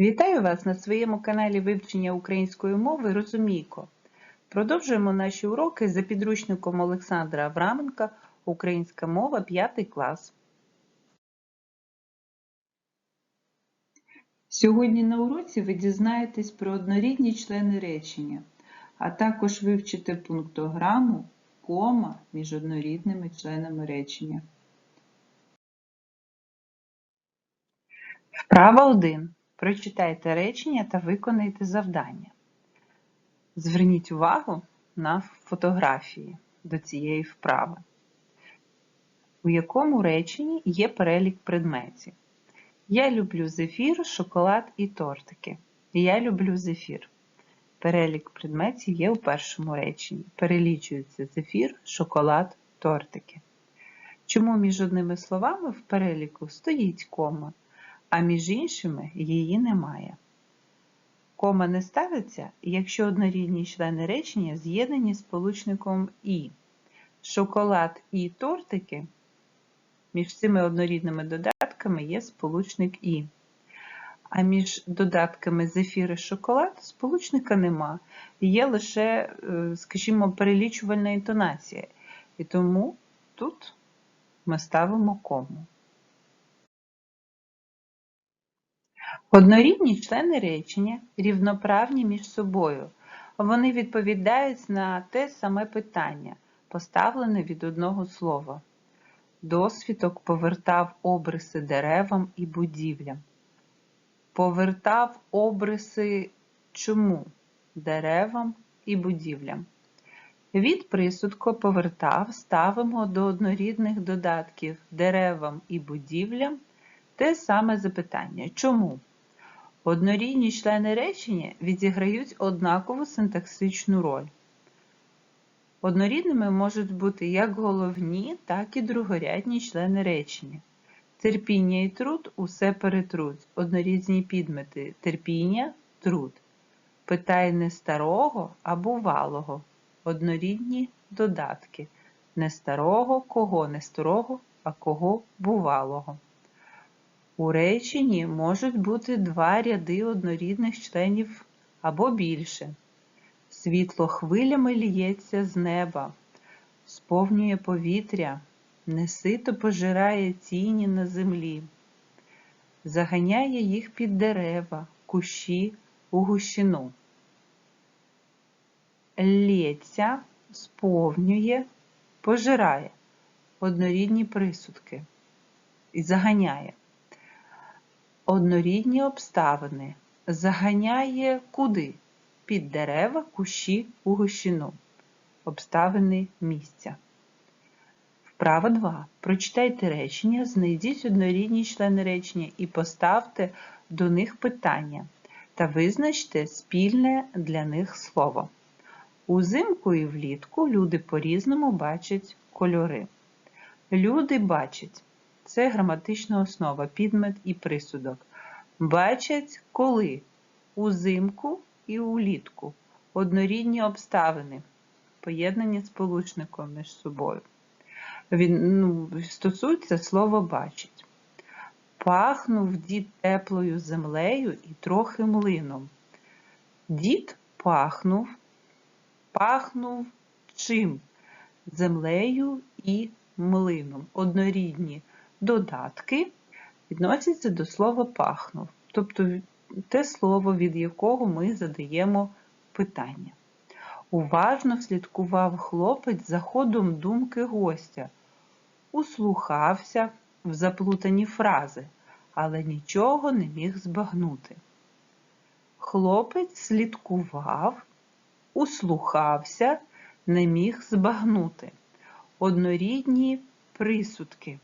Вітаю вас на своєму каналі вивчення української мови Розумійко. Продовжуємо наші уроки за підручником Олександра Авраменка Українська мова 5 клас. Сьогодні на уроці ви дізнаєтесь про однорідні члени речення, а також вивчите пунктограму, кома між однорідними членами речення. Вправа 1. Прочитайте речення та виконайте завдання. Зверніть увагу на фотографії до цієї вправи. У якому реченні є перелік предметів. Я люблю зефір, шоколад і тортики. Я люблю зефір. Перелік предметів є у першому реченні. Перелічуються зефір, шоколад, тортики. Чому між одними словами в переліку стоїть кома? А між іншими її немає. Кома не ставиться, якщо однорідні члени речення з'єднані сполучником І. Шоколад і тортики між цими однорідними додатками є сполучник І. А між додатками зефір і шоколад сполучника нема. Є лише, е, скажімо, перелічувальна інтонація. І тому тут ми ставимо кому. Однорідні члени речення рівноправні між собою. Вони відповідають на те саме питання, поставлене від одного слова. Досвідок повертав обриси деревам і будівлям. Повертав обриси чому? Деревам і будівлям. Від присудку повертав ставимо до однорідних додатків деревам і будівлям те саме запитання. Чому? Однорідні члени речення відіграють однакову синтаксичну роль. Однорідними можуть бути як головні, так і другорядні члени речення. Терпіння і труд усе перетруть. Однорідні підмети терпіння, труд. Питай не старого а бувалого. Однорідні додатки. Не старого, кого не старого, а кого бувалого. У реченні можуть бути два ряди однорідних членів або більше. Світло хвилями ліється з неба, сповнює повітря, несито пожирає тіні на землі, заганяє їх під дерева, кущі у гущину. Лється, сповнює, пожирає однорідні присудки і заганяє однорідні обставини. Заганяє куди? Під дерева, кущі у гущину. Обставини місця. Вправа 2. Прочитайте речення, знайдіть однорідні члени речення і поставте до них питання та визначте спільне для них слово. Узимку і влітку люди по-різному бачать кольори. Люди бачать це граматична основа, підмет і присудок. Бачать коли узимку і улітку однорідні обставини, поєднані сполучником між собою. Він ну, стосується слова бачить. Пахнув дід теплою землею і трохи млином. Дід пахнув, пахнув чим? Землею і млином. Однорідні додатки відносяться до слова пахнув, тобто те слово, від якого ми задаємо питання. Уважно слідкував хлопець за ходом думки гостя, услухався в заплутані фрази, але нічого не міг збагнути. Хлопець слідкував, услухався, не міг збагнути. Однорідні присудки.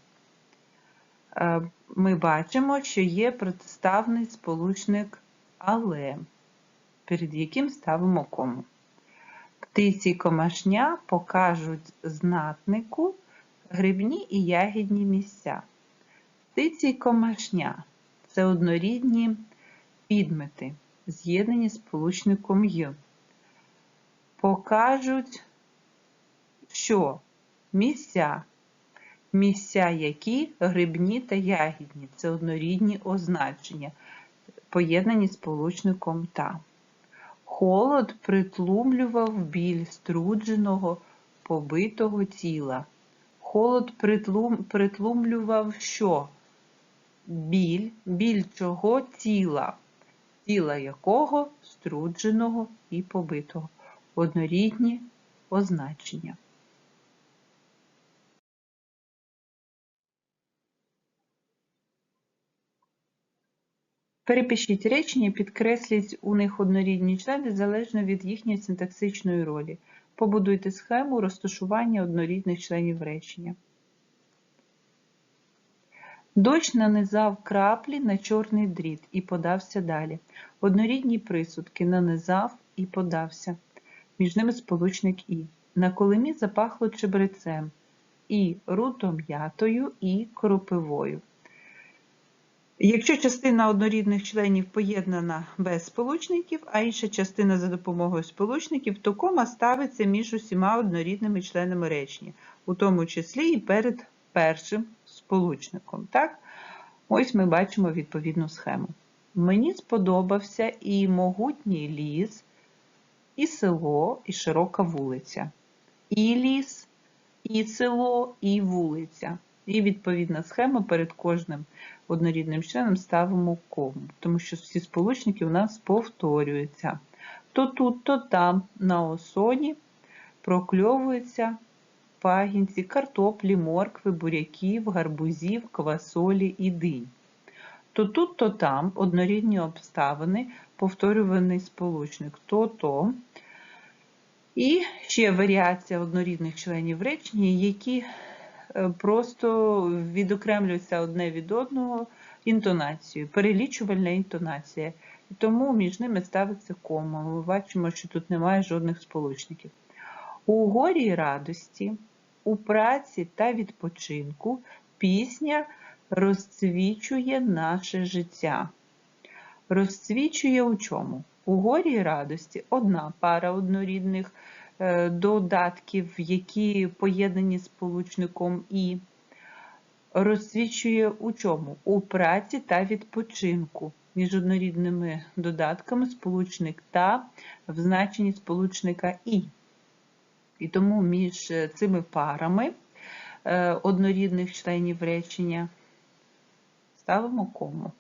Е, ми бачимо, що є протиставний сполучник але, перед яким ставимо кому. Птиці комашня покажуть знатнику грибні і ягідні місця. Птиці комашня це однорідні підмети, з'єднані сполучником Й. Покажуть, що місця місця які грибні та ягідні це однорідні означення. поєднані сполучником та. Холод притлумлював біль струдженого, побитого тіла. Холод притлум, притлумлював що? Біль, біль чого тіла, тіла якого струдженого і побитого. Однорідні означення. Перепишіть речення, підкресліть у них однорідні члени залежно від їхньої синтаксичної ролі. Побудуйте схему розташування однорідних членів речення. Дощ нанизав краплі на чорний дріт і подався далі. Однорідні присудки нанизав і подався. Між ними сполучник І. На колемі запахло чебрецем і рутом'ятою і кропивою. Якщо частина однорідних членів поєднана без сполучників, а інша частина за допомогою сполучників, то кома ставиться між усіма однорідними членами речення, у тому числі і перед першим сполучником. Так? Ось ми бачимо відповідну схему. Мені сподобався і могутній ліс, і село, і широка вулиця. І ліс, і село, і вулиця. І відповідна схема перед кожним однорідним членом ставимо кому, тому що всі сполучники у нас повторюються. То тут, то там на осоні прокльовуються пагінці, картоплі, моркви, буряків, гарбузів, квасолі і динь. То тут, то там однорідні обставини, повторюваний сполучник то-то. І ще варіація однорідних членів речення, які просто відокремлюються одне від одного інтонацією, перелічувальна інтонація. Тому між ними ставиться кома. Ми бачимо, що тут немає жодних сполучників. У горі і радості, у праці та відпочинку пісня розцвічує наше життя. Розцвічує у чому? У горі і радості одна пара однорідних Е, додатків, які поєднані сполучником І, розсвічує у чому? У праці та відпочинку. Між однорідними додатками сполучник та в значенні сполучника І. І тому між цими парами е, однорідних членів речення ставимо кому.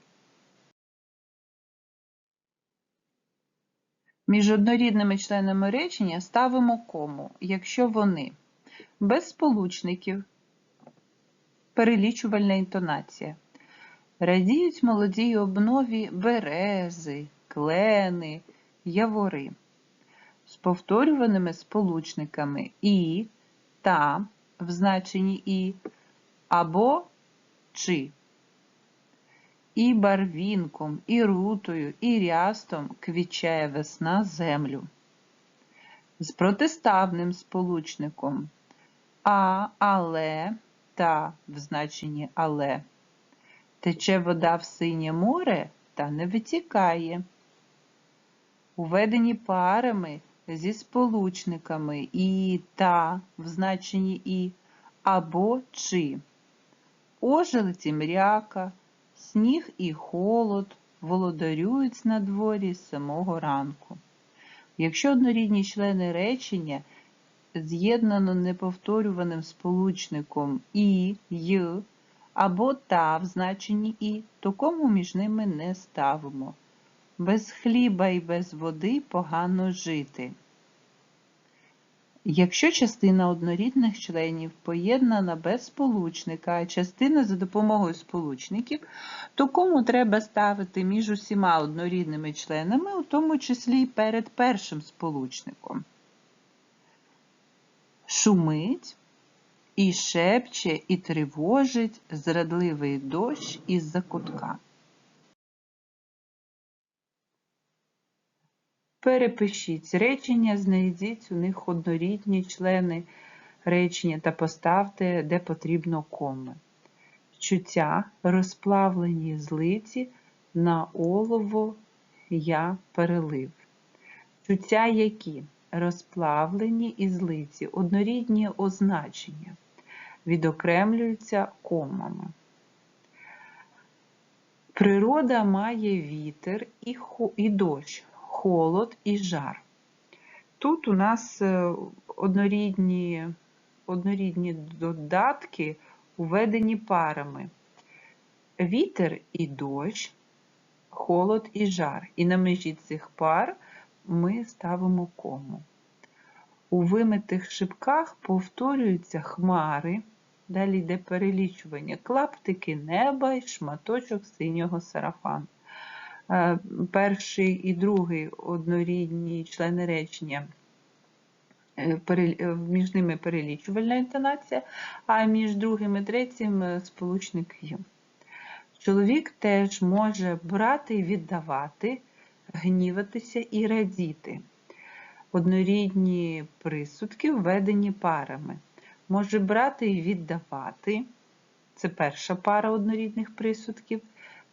Між однорідними членами речення ставимо кому, якщо вони без сполучників, перелічувальна інтонація. Радіють молодій обнові берези, клени, явори з повторюваними сполучниками і, та в значенні і або чи і барвінком, і рутою, і рястом квічає весна землю. З протиставним сполучником а, але та в значенні але. Тече вода в синє море та не витікає. Уведені парами зі сполучниками і та в значенні і або чи. Ожелці мряка, Сніг і холод володарюють на дворі з самого ранку. Якщо однорідні члени речення з'єднано неповторюваним сполучником і, й або та в значенні і, то кому між ними не ставимо. Без хліба і без води погано жити. Якщо частина однорідних членів поєднана без сполучника, а частина за допомогою сполучників, то кому треба ставити між усіма однорідними членами, у тому числі й перед першим сполучником. Шумить і шепче, і тривожить зрадливий дощ із-за кутка. Перепишіть речення, знайдіть у них однорідні члени речення та поставте, де потрібно коми. Чуття розплавлені злиці на олово я перелив. Чуття які розплавлені і злиці, однорідні означення, відокремлюються комами. Природа має вітер і дощ, холод і жар. Тут у нас е, однорідні, однорідні додатки уведені парами. Вітер і дощ, холод і жар. І на межі цих пар ми ставимо кому. У вимитих шибках повторюються хмари, далі йде перелічування, клаптики неба і шматочок синього сарафану. Е, Перший і другий однорідні члени речення, е, е, між ними перелічувальна інтонація, а між другим і третім сполучник «ю». Чоловік теж може брати і віддавати, гніватися і радіти. Однорідні присудки введені парами. Може брати і віддавати. Це перша пара однорідних присудків.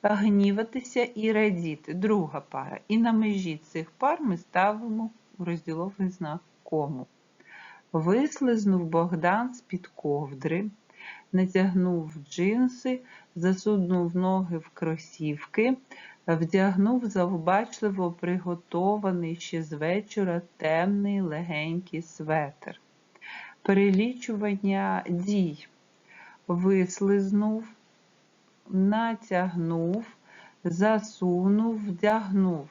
Гніватися і радіти. Друга пара. І на межі цих пар ми ставимо розділовий знак кому. Вислизнув Богдан з-під ковдри, натягнув джинси, засунув ноги в кросівки, вдягнув завбачливо приготований ще з вечора темний легенький светр. Перелічування дій. Вислизнув, натягнув, засунув, вдягнув.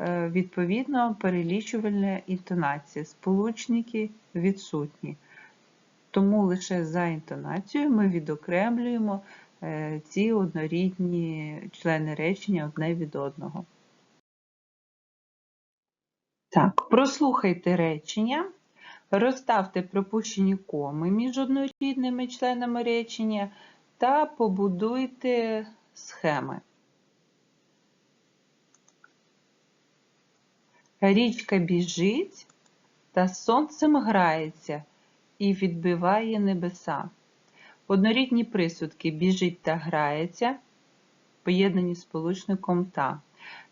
Е, Відповідно, перелічувальна інтонація. Сполучники відсутні. Тому лише за інтонацією ми відокремлюємо е, ці однорідні члени речення одне від одного. Так, прослухайте речення, розставте пропущені коми між однорідними членами речення та побудуйте схеми. Річка біжить та сонцем грається і відбиває небеса. Однорідні присудки біжить та грається, поєднані сполучником та.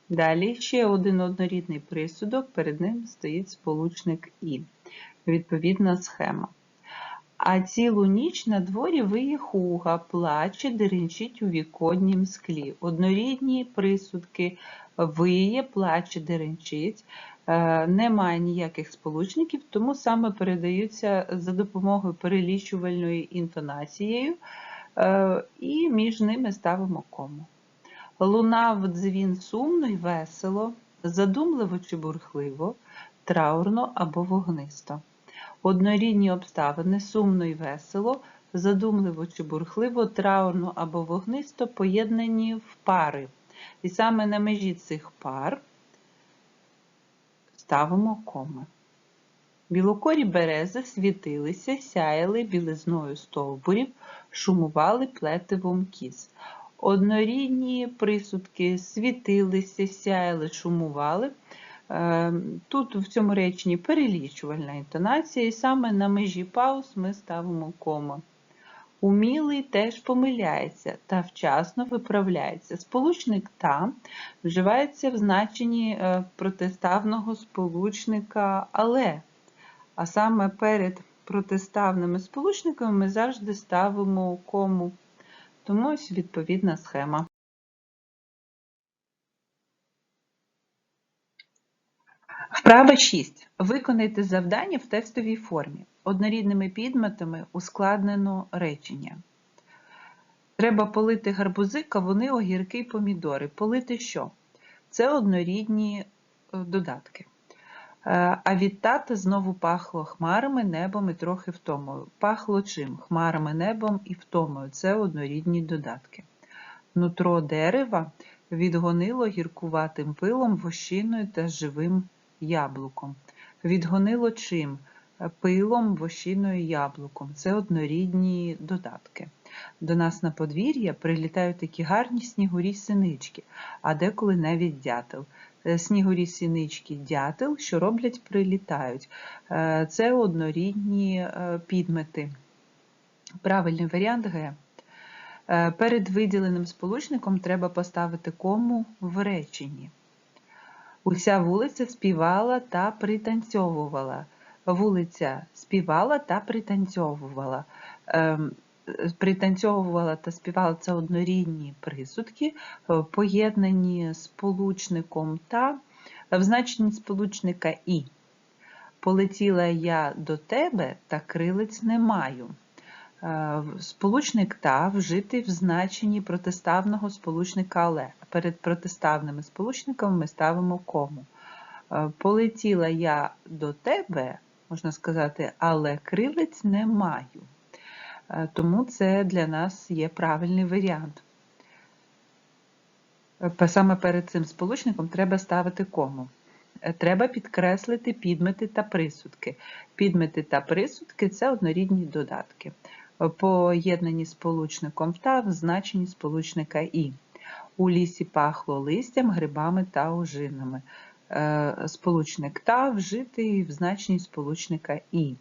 Далі ще один однорідний присудок, перед ним стоїть сполучник і. Відповідна схема. А цілу ніч на дворі виє хуга, плаче, деренчить у віконнім склі. Однорідні присудки виє, плаче, деренчить. Е, Немає ніяких сполучників, тому саме передаються за допомогою перелічувальної інтонацією, е, і між ними ставимо кому. Лунав дзвін сумно й весело, задумливо чи бурхливо, траурно або вогнисто. Однорідні обставини сумно й весело, задумливо чи бурхливо, траурно або вогнисто поєднані в пари. І саме на межі цих пар ставимо коми. Білокорі берези світилися, сяяли білизною стовбурів, шумували плетивом кіз. Однорідні присудки світилися, сяяли, шумували. Е, Тут в цьому реченні перелічувальна інтонація, і саме на межі пауз ми ставимо кома. Умілий теж помиляється та вчасно виправляється. Сполучник та вживається в значенні е, протиставного сполучника але. А саме перед протиставними сполучниками ми завжди ставимо кому. Тому ось відповідна схема. Вправа 6. Виконайте завдання в тестовій формі. Однорідними підметами ускладнено речення. Треба полити гарбузи, кавуни, огірки помідори. Полити що? Це однорідні е, додатки. Е, А від тата знову пахло хмарами, небом і трохи втомою. Пахло чим? Хмарами, небом і втомою. Це однорідні додатки. Нутро дерева відгонило гіркуватим пилом, вощиною та живим яблуком. Відгонило чим? Пилом, вощиною, яблуком. Це однорідні додатки. До нас на подвір'я прилітають такі гарні снігурі синички, а деколи навіть дятел. Е, Снігурі синички дятел, що роблять, прилітають. Е, Це однорідні е, підмети. Правильний варіант Г. Перед виділеним сполучником треба поставити кому в реченні. Уся вулиця співала та пританцьовувала. Вулиця співала та пританцьовувала. Ем, е, пританцьовувала та співала це однорідні присудки, е, поєднані сполучником та в значенні сполучника і. Полетіла я до тебе, та крилець не маю. Е, Сполучник та вжитий в значенні протиставного сполучника але. Перед протиставними сполучниками ми ставимо кому. Е, Полетіла я до тебе, можна сказати, але крилець не маю. Е, Тому це для нас є правильний варіант. Саме перед цим сполучником треба ставити кому. Треба підкреслити підмети та присудки. Підмети та присудки це однорідні додатки. Поєднані сполучником та в значенні сполучника і. У лісі пахло листям, грибами та ожинами. Е, Сполучник та вжитий в значенні сполучника і.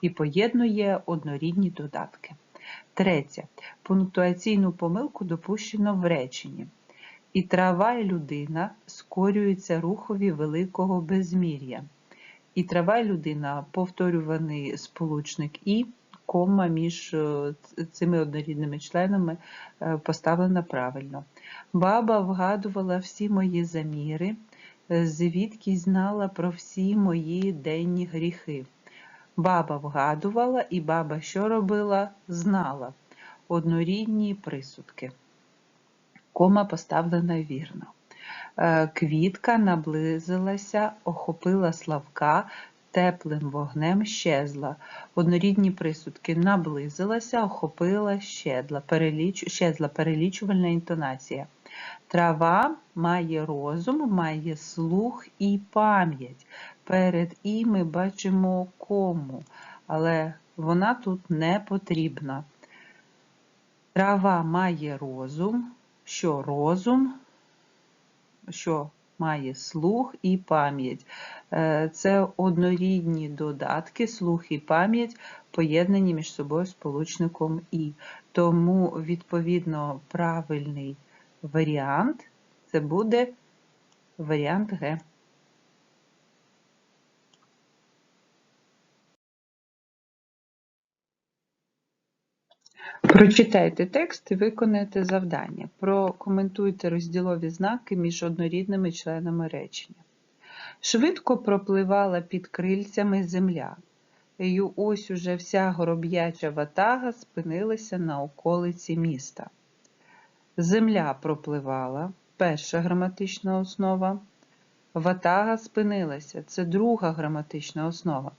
І поєднує однорідні додатки. Третє. Пунктуаційну помилку допущено в реченні. І трава, і людина скорюються рухові великого безмір'я. І трава, і людина повторюваний сполучник і, кома між е, цими однорідними членами е, поставлена правильно. Баба вгадувала всі мої заміри, е, звідки знала про всі мої денні гріхи. Баба вгадувала, і баба що робила? Знала. Однорідні присудки. Кома поставлена вірно. Квітка наблизилася, охопила Славка, теплим вогнем щезла. Однорідні присудки наблизилася, охопила щедла, переліч... щезла, перелічувальна інтонація. Трава має розум, має слух і пам'ять. Перед і ми бачимо кому, але вона тут не потрібна. Трава має розум, що розум, що має слух і пам'ять. Е, Це однорідні додатки, слух і пам'ять поєднані між собою сполучником і. Тому, відповідно, правильний варіант це буде варіант Г. Прочитайте текст і виконайте завдання. Прокоментуйте розділові знаки між однорідними членами речення. Швидко пропливала під крильцями земля. І ось уже вся гороб'яча ватага спинилася на околиці міста. Земля пропливала перша граматична основа. Ватага спинилася це друга граматична основа.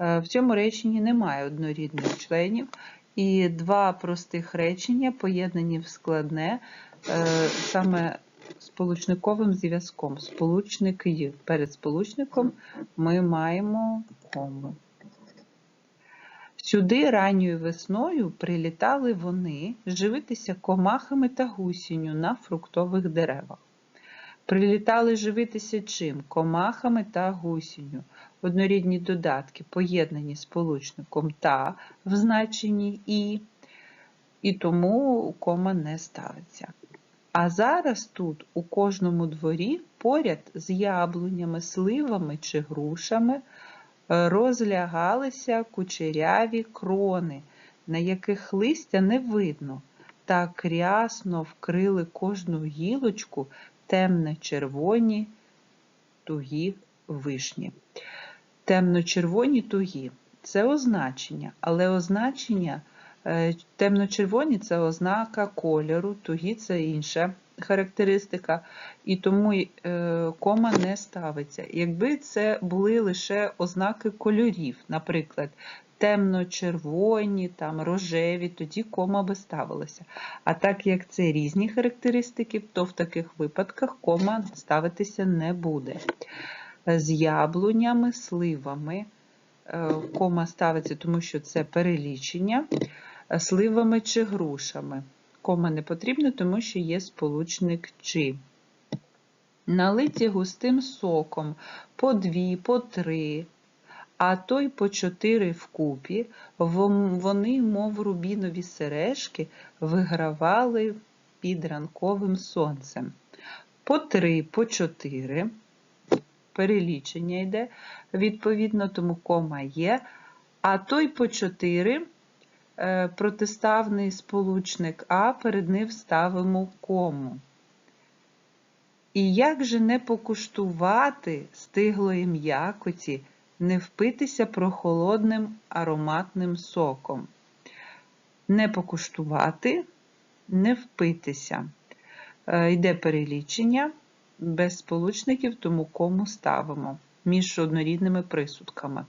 Е, В цьому реченні немає однорідних членів, і два простих речення поєднані в складне е, саме сполучниковим зв'язком. Сполучник «й». Перед сполучником ми маємо кому. Сюди ранньою весною прилітали вони живитися комахами та гусінню на фруктових деревах. Прилітали живитися чим? Комахами та гусінню. Однорідні додатки поєднані сполучником та в значенні і, і тому кома не ставиться. А зараз тут у кожному дворі поряд з яблунями, сливами чи грушами е, розлягалися кучеряві крони, на яких листя не видно, так рясно вкрили кожну гілочку темно-червоні тугі вишні. Темно-червоні тугі це означення, але означення е, темно-червоні це ознака кольору, тугі це інша характеристика, і тому е, кома не ставиться. Якби це були лише ознаки кольорів, наприклад, темно-червоні, там, рожеві, тоді кома би ставилася. А так як це різні характеристики, то в таких випадках кома ставитися не буде. З яблунями, сливами е, кома ставиться, тому що це перелічення, сливами чи грушами. Кома не потрібно, тому що є сполучник чи. Налиті густим соком по дві, по три, а то й по чотири вкупі, вони, мов рубінові сережки, вигравали під ранковим сонцем. По три, по чотири, перелічення йде, відповідно, тому кома є, а то й по чотири е, протиставний сполучник А, перед ним ставимо кому. І як же не покуштувати стиглої м'якоті, не впитися прохолодним ароматним соком? Не покуштувати, не впитися. Е, Йде перелічення без сполучників, тому кому ставимо між однорідними присудками.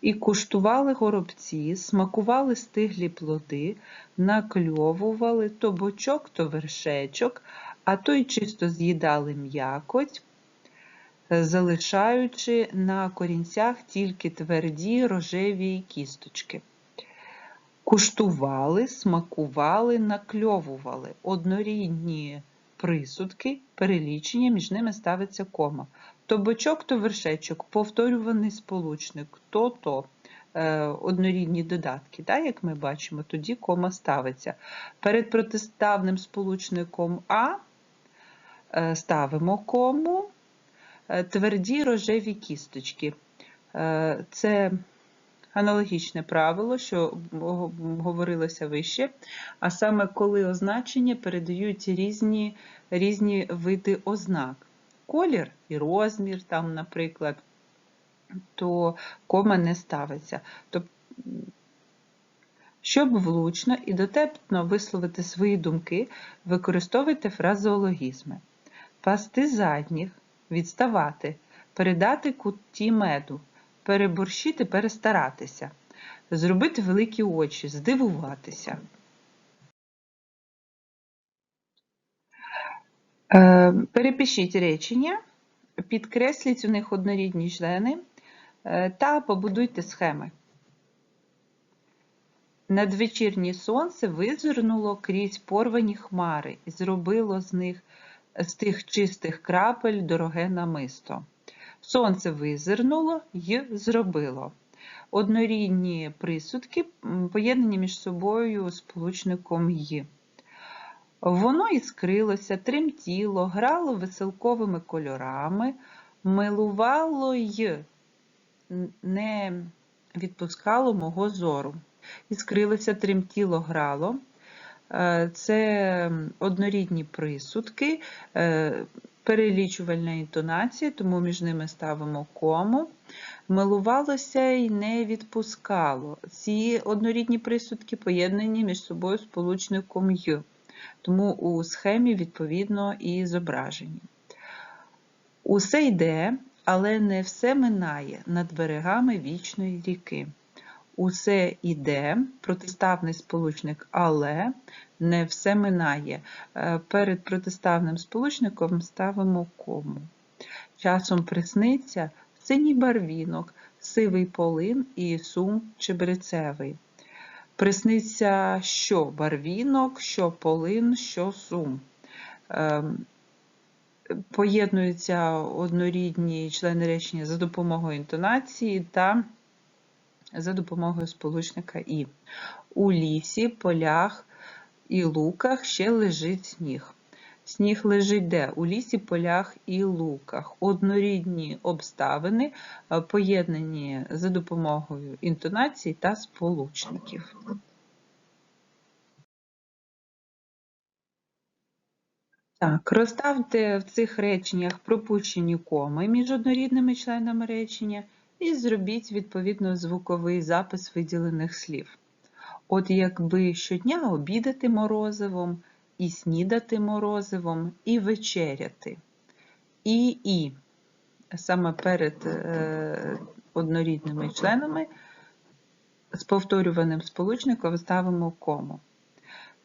І куштували горобці, смакували стиглі плоди, накльовували то бочок, то вершечок, а то й чисто з'їдали м'якоть, залишаючи на корінцях тільки тверді рожеві кісточки. Куштували, смакували, накльовували однорідні присудки, перелічення, між ними ставиться кома. То бочок, то вершечок, повторюваний сполучник, то-то е, однорідні додатки. Так, як ми бачимо, тоді кома ставиться. Перед протиставним сполучником А е, ставимо кому, тверді рожеві кісточки. Е, це аналогічне правило, що говорилося вище, а саме коли означення передають різні, різні види ознак. Колір і розмір, там, наприклад, то кома не ставиться. Тобто, щоб влучно і дотепно висловити свої думки, використовуйте фразеологізми. Пасти задніх, відставати, передати куті меду, переборщити, перестаратися, зробити великі очі, здивуватися. Е, перепишіть речення, підкресліть у них однорідні члени е, та побудуйте схеми. Надвечірнє сонце визирнуло крізь порвані хмари і зробило з них з тих чистих крапель дороге намисто. Сонце визирнуло й зробило. Однорідні присудки поєднані між собою сполучником «й». Воно іскрилося, тремтіло, грало веселковими кольорами, милувало й не відпускало мого зору. Іскрилося, тремтіло, грало. Е, це однорідні присудки, е, перелічувальна інтонація, тому між ними ставимо кому. Милувалося і не відпускало. Ці однорідні присудки поєднані між собою сполучником «й», тому у схемі, відповідно, і зображені. Усе йде, але не все минає над берегами вічної ріки. Усе йде, протиставний сполучник, але не все минає. Е, перед протиставним сполучником ставимо кому. Часом присниться синій барвінок, сивий полин і сум чебрецевий. Присниться що барвінок, що полин, що сум. Ем, поєднуються однорідні члени речення за допомогою інтонації та за допомогою сполучника І. У лісі, полях і луках ще лежить сніг. Сніг лежить де? У лісі, полях і луках. Однорідні обставини, е, поєднані за допомогою інтонацій та сполучників. Так, розставте в цих реченнях пропущені коми між однорідними членами речення і зробіть відповідно звуковий запис виділених слів. От якби щодня обідати морозивом, і снідати морозивом, і вечеряти. І і саме перед е, однорідними членами з повторюваним сполучником ставимо кому.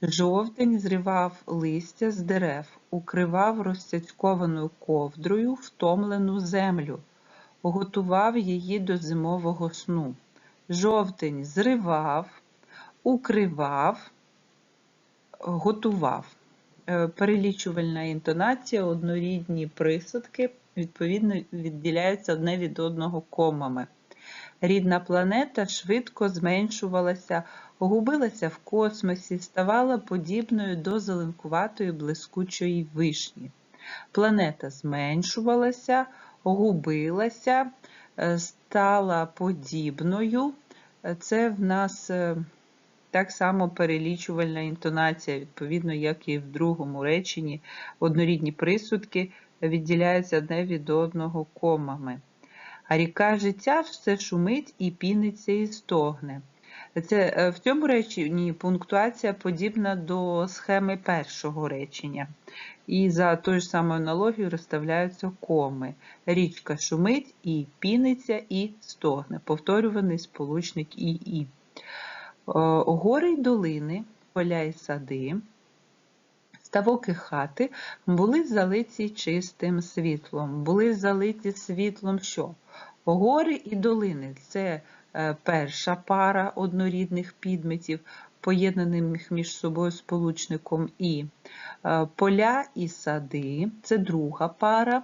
Жовтень зривав листя з дерев, укривав розцяцькованою ковдрою втомлену землю, готував її до зимового сну. Жовтень зривав, укривав, готував. Е, перелічувальна інтонація, однорідні присадки, відповідно, відділяються одне від одного комами. Рідна планета швидко зменшувалася, губилася в космосі, ставала подібною до зеленкуватої блискучої вишні. Планета зменшувалася, губилася, е, стала подібною. Це в нас е, Так само перелічувальна інтонація, відповідно, як і в другому реченні, однорідні присудки відділяються одне від одного комами. А ріка життя все шумить і піниться і стогне. Це, е, в цьому реченні пунктуація подібна до схеми першого речення. І за тою ж самою аналогією розставляються коми. Річка шумить і піниться і стогне. Повторюваний сполучник і і. Е, Гори й долини, поля й сади, ставок і хати були залиті чистим світлом. Були залиті світлом що? Гори і долини це перша пара однорідних підметів, поєднаних між собою сполучником і. Е, Поля і сади це друга пара,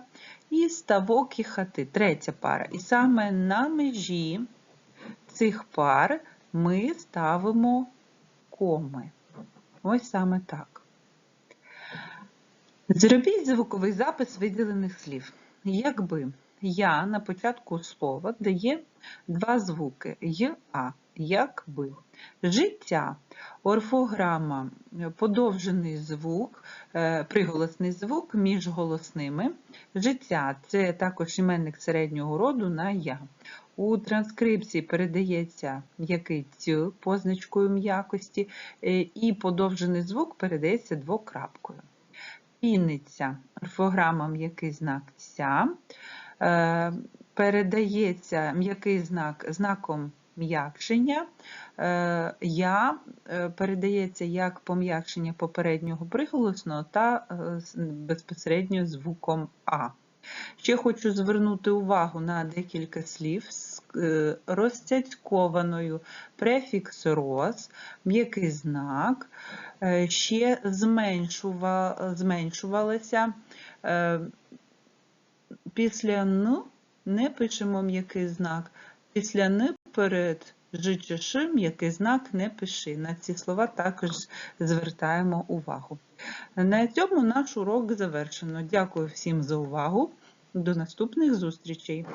і ставок і хати третя пара. І саме на межі цих пар ми ставимо коми. Ось саме так. Зробіть звуковий запис виділених слів. Якби я на початку слова дає два звуки й, якби. Життя, орфограма, подовжений звук, е, приголосний звук між голосними. Життя це також іменник середнього роду на я. У транскрипції передається м'який ць позначкою м'якості, е, і подовжений звук передається двокрапкою. Пінниця, орфограма м'який знак е, передається м'який знак знаком м'якшення. Е, Я е, передається як пом'якшення попереднього приголосного та е, безпосередньо звуком А. Ще хочу звернути увагу на декілька слів з е, розцяцькованою префікс роз, м'який знак, е, ще зменшува, зменшувалося. е, Після Н не пишемо м'який знак. Після Н перед Ж м'який знак не пиши. На ці слова також звертаємо увагу. На цьому наш урок завершено. Дякую всім за увагу. До наступних зустрічей!